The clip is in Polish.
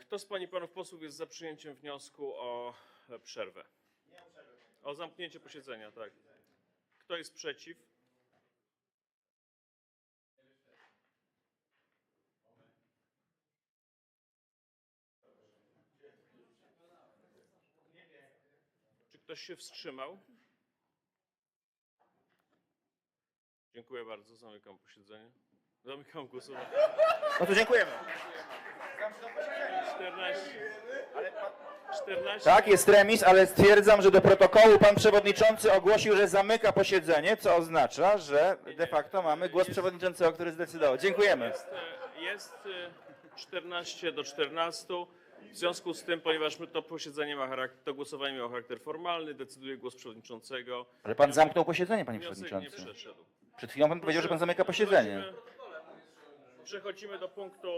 Kto z Pań i Panów Posłów jest za przyjęciem wniosku o e, przerwę? O zamknięcie posiedzenia, tak. Kto jest przeciw? Czy ktoś się wstrzymał? Dziękuję bardzo. Zamykam posiedzenie. Zamykam głosowanie. No to dziękujemy. 14. 14. Tak, jest remis, ale stwierdzam, że do protokołu pan przewodniczący ogłosił, że zamyka posiedzenie, co oznacza, że de facto mamy głos przewodniczącego, który zdecydował. Dziękujemy. Jest, jest e, 14 do 14. W związku z tym, ponieważ my to posiedzenie ma charakter, to głosowanie miało charakter formalny, decyduje głos przewodniczącego. Ale pan zamknął posiedzenie, panie nie przewodniczący. przeszedł. Przed chwilą pan powiedział, że pan zamyka posiedzenie. Przechodzimy do punktu